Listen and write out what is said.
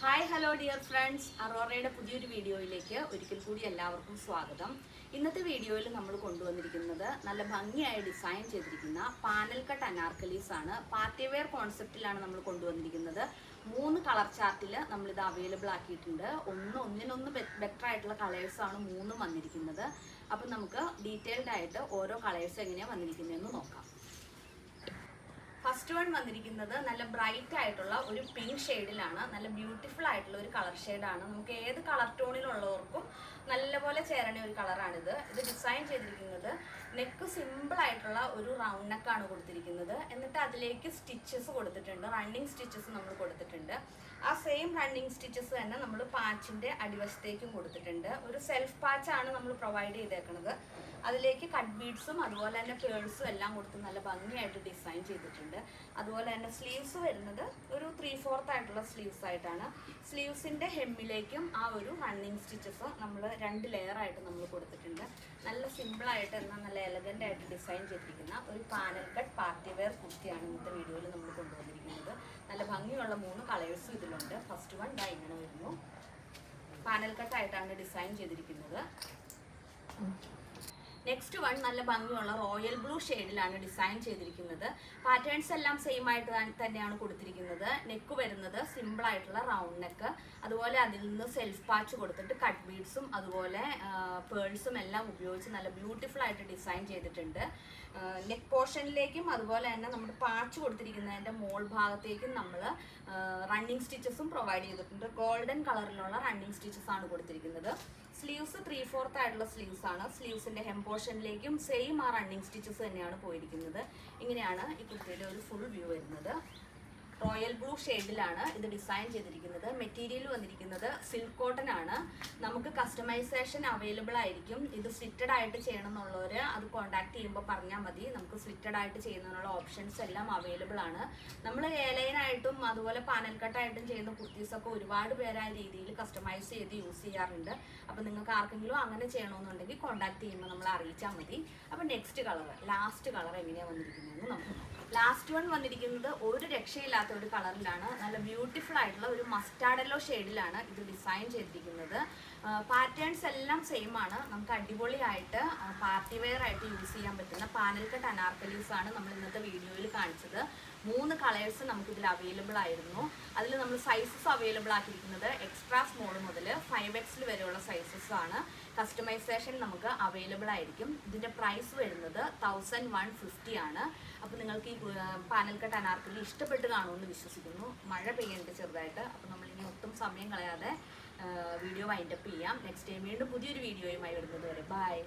Hi hello dear friends അറോറയുടെ പുതിയൊരു വീഡിയോയിലേക്ക് ഒരിക്കൽ കൂടി എല്ലാവർക്കും സ്വാഗതം. ഇന്നത്തെ വീഡിയോയിൽ നമ്മൾ കൊണ്ടുവന്നിരിക്കുന്നത് നല്ല ഭംഗിയായി ഡിസൈൻ ചെയ്തിരിക്കുന്ന പാനൽ കട്ട് അനാർക്കലീസ് ആണ്. പാർട്ടി വെയർ കോൺസെപ്റ്റിലാണ് നമ്മൾ കൊണ്ടുവന്നിരിക്കുന്നത്. മൂന്ന് കളർ ചാർട്ടിൽ നമ്മളിത് അവൈലബിൾ ആക്കിയിട്ടുണ്ട്. ഒന്ന് ഒന്നിനൊന്ന് ബെറ്റർ ആയിട്ടുള്ള കളേഴ്സാണ് മൂന്നും വന്നിരിക്കുന്നത്. അപ്പം നമുക്ക് ഡീറ്റെയിൽഡ് ആയിട്ട് ഓരോ കളേഴ്സ് എങ്ങനെയാണ് വന്നിരിക്കുന്നതെന്ന് നോക്കാം. ഫസ്റ്റ് വൺ വന്നിരിക്കുന്നത് നല്ല ബ്രൈറ്റ് ആയിട്ടുള്ള ഒരു പിങ്ക് ഷെയ്ഡിലാണ് നല്ല ബ്യൂട്ടിഫുൾ ആയിട്ടുള്ള ഒരു കളർ ഷെയ്ഡാണ് നമുക്ക് ഏത് കളർ ടോണിലുള്ളവർക്കും നല്ലപോലെ ചേരണ ഒരു കളറാണിത് ഇത് ഡിസൈൻ ചെയ്തിരിക്കുന്നത് നെക്ക് സിമ്പിൾ ആയിട്ടുള്ള ഒരു റൗണ്ട് നെക്കാണ് കൊടുത്തിരിക്കുന്നത്. എന്നിട്ട് അതിലേക്ക് സ്റ്റിച്ചസ് കൊടുത്തിട്ടുണ്ട്. റണ്ണിങ് സ്റ്റിച്ചസ് നമ്മൾ കൊടുത്തിട്ടുണ്ട്. ആ സെയിം റണ്ണിങ് സ്റ്റിച്ചസ് തന്നെ നമ്മൾ പാച്ചിന്റെ അടിവശത്തേക്കും കൊടുത്തിട്ടുണ്ട്. ഒരു സെൽഫ് പാച്ചാണ് നമ്മൾ പ്രൊവൈഡ് ചെയ്തേക്കുന്നത് അതിലേക്ക് കട്ട് ബീഡ്സും അതുപോലെ തന്നെ പേഴ്സും എല്ലാം കൊടുത്ത് നല്ല ഭംഗിയായിട്ട് ഡിസൈൻ ചെയ്തിട്ടുണ്ട്. അതുപോലെ തന്നെ സ്ലീവ്സ് വരുന്നത് ഒരു ത്രീ ഫോർത്ത് ആയിട്ടുള്ള സ്ലീവ്സ് ആയിട്ടാണ്. സ്ലീവ്സിന്റെ ഹെമ്മിലേക്കും ആ ഒരു റണ്ണിങ് സ്റ്റിച്ചസ് നമ്മൾ രണ്ട് ലെയർ ആയിട്ട് നമ്മൾ കൊടുത്തിട്ടുണ്ട്. നല്ല സിമ്പിളായിട്ട് എന്നാൽ നല്ല എലഗന്റ് ആയിട്ട് ഡിസൈൻ ചെയ്തിരിക്കുന്ന ഒരു പാനൽ കട്ട് പാർട്ടി വെയർ കുർത്തിയാണ് ഇന്നത്തെ വീഡിയോയിൽ നമ്മൾ കൊണ്ടുവന്നിരിക്കുന്നത് നല്ല മൂന്ന് കളേഴ്സും ഇതിലുണ്ട്. ഫസ്റ്റ് വൺ ദാ ഇങ്ങനെ വരുന്നു. പാനൽ കട്ടായിട്ടാണ് ഡിസൈൻ ചെയ്തിരിക്കുന്നത്. നെക്സ്റ്റ് വൺ നല്ല ഭംഗിയുള്ള റോയൽ ബ്ലൂ ഷെയ്ഡിലാണ് ഡിസൈൻ ചെയ്തിരിക്കുന്നത്. പാറ്റേൺസ് എല്ലാം സെയിം ആയിട്ട് തന്നെയാണ് കൊടുത്തിരിക്കുന്നത്. നെക്ക് വരുന്നത് സിമ്പിൾ ആയിട്ടുള്ള റൗണ്ട് നെക്ക് അതുപോലെ അതിൽ നിന്ന് സെൽഫ് പാച്ച് കൊടുത്തിട്ട് കട്ട് ബീഡ്സും അതുപോലെ പേഴ്സും എല്ലാം ഉപയോഗിച്ച് നല്ല ബ്യൂട്ടിഫുൾ ആയിട്ട് ഡിസൈൻ ചെയ്തിട്ടുണ്ട്. നെക്ക് പോർഷനിലേക്കും അതുപോലെ തന്നെ നമ്മുടെ പാച്ച് കൊടുത്തിരിക്കുന്നതിന്റെ മോൾ ഭാഗത്തേക്കും നമ്മൾ റണ്ണിങ് സ്റ്റിച്ചസും പ്രൊവൈഡ് ചെയ്തിട്ടുണ്ട്. ഗോൾഡൻ കളറിലുള്ള റണ്ണിങ് സ്റ്റിച്ചസ് ആണ് കൊടുത്തിരിക്കുന്നത്. സ്ലീവ്സ് ത്രീ ഫോർത്ത് ആയിട്ടുള്ള സ്ലീവ്സ് ആണ്. സ്ലീവ്സിന്റെ ഹെം പോർഷനിലേക്കും സെയിം ആ റണ്ണിങ് സ്റ്റിച്ചസ് തന്നെയാണ് പോയിരിക്കുന്നത്. ഇങ്ങനെയാണ് ഈ കുർത്തിയുടെ ഒരു ഫുൾ വ്യൂ വരുന്നത്. റോയൽ ബ്ലൂ ഷെയ്ഡിലാണ് ഇത് ഡിസൈൻ ചെയ്തിരിക്കുന്നത്. മെറ്റീരിയൽ വന്നിരിക്കുന്നത് സിൽക്ക് കോട്ടൺ ആണ്. കസ്റ്റമൈസേഷൻ അവൈലബിൾ ആയിരിക്കും. ഇത് സ്ലിറ്റഡ് ആയിട്ട് ചെയ്യണം എന്നുള്ളവർ അത് കോൺടാക്ട് ചെയ്യുമ്പോൾ പറഞ്ഞാൽ മതി. നമുക്ക് സ്ലിറ്റഡ് ആയിട്ട് ചെയ്യുന്നതിനുള്ള ഓപ്ഷൻസ് എല്ലാം അവൈലബിൾ ആണ്. നമ്മൾ ഏലൈനായിട്ടും അതുപോലെ പാനൽ കട്ടായിട്ടും ചെയ്യുന്ന കുർത്തീസൊക്കെ ഒരുപാട് പേര് ആ രീതിയിൽ കസ്റ്റമൈസ് ചെയ്ത് യൂസ് ചെയ്യാറുണ്ട്. അപ്പോൾ നിങ്ങൾക്ക് ആർക്കെങ്കിലും അങ്ങനെ ചെയ്യണമെന്നുണ്ടെങ്കിൽ കോൺടാക്ട് ചെയ്യുമ്പോൾ നമ്മൾ അറിയിച്ചാൽ മതി. അപ്പോൾ നെക്സ്റ്റ് കളർ ലാസ്റ്റ് കളർ എങ്ങനെയാണ് വന്നിരിക്കുന്നതെന്ന് നമുക്ക് നോക്കാം. ലാസ്റ്റ് വൺ വന്നിരിക്കുന്നത് ഒരു രക്ഷയില്ലാത്ത ഒരു കളറിലാണ്. നല്ല ബ്യൂട്ടിഫുൾ ആയിട്ടുള്ള ഒരു മസ്റ്റാർഡല്ലോ ഷെയ്ഡിലാണ് ഇത് ഡിസൈൻ ചെയ്തിരിക്കുന്നത്. പാറ്റേൺസ് എല്ലാം സെയിം ആണ്. നമുക്ക് അടിപൊളിയായിട്ട് പാർട്ടി വെയർ ആയിട്ട് യൂസ് ചെയ്യാൻ പറ്റുന്ന പാനൽ കട്ട് അനാർക്കലീസ് ആണ് നമ്മൾ ഇന്നത്തെ വീഡിയോയിൽ കാണിച്ചത്. മൂന്ന് കളേഴ്സ് നമുക്ക് ഇതിൽ അവൈലബിൾ ആയിരുന്നു. അതിൽ നമ്മൾ സൈസസ് അവൈലബിൾ ആക്കിയിരിക്കുന്നത് എക്സ്ട്രാ സ്മോൾ മുതൽ ഫൈവ് എക്സിൽ വരെയുള്ള സൈസസ് ആണ്. കസ്റ്റമൈസേഷൻ നമുക്ക് അവൈലബിൾ ആയിരിക്കും. ഇതിന്റെ പ്രൈസ് വരുന്നത് തൗസൻഡ് വൺ ഫിഫ്റ്റി ആണ്. അപ്പോൾ നിങ്ങൾക്ക് ഈ പാനൽ കട്ട് അനാർക്കലി ഇഷ്ടപ്പെട്ട് കാണുമെന്ന് വിശ്വസിക്കുന്നു. മഴ പെയ്യുന്നുണ്ട് ചെറുതായിട്ട്. അപ്പോൾ നമ്മൾ ഇനി ഒട്ടും സമയം കളയാതെ വീഡിയോ വൈൻഡപ്പ് ചെയ്യാം. നെക്സ്റ്റ് ടൈം വീണ്ടും പുതിയൊരു വീഡിയോയുമായി വരുന്നത് വരെ ബൈ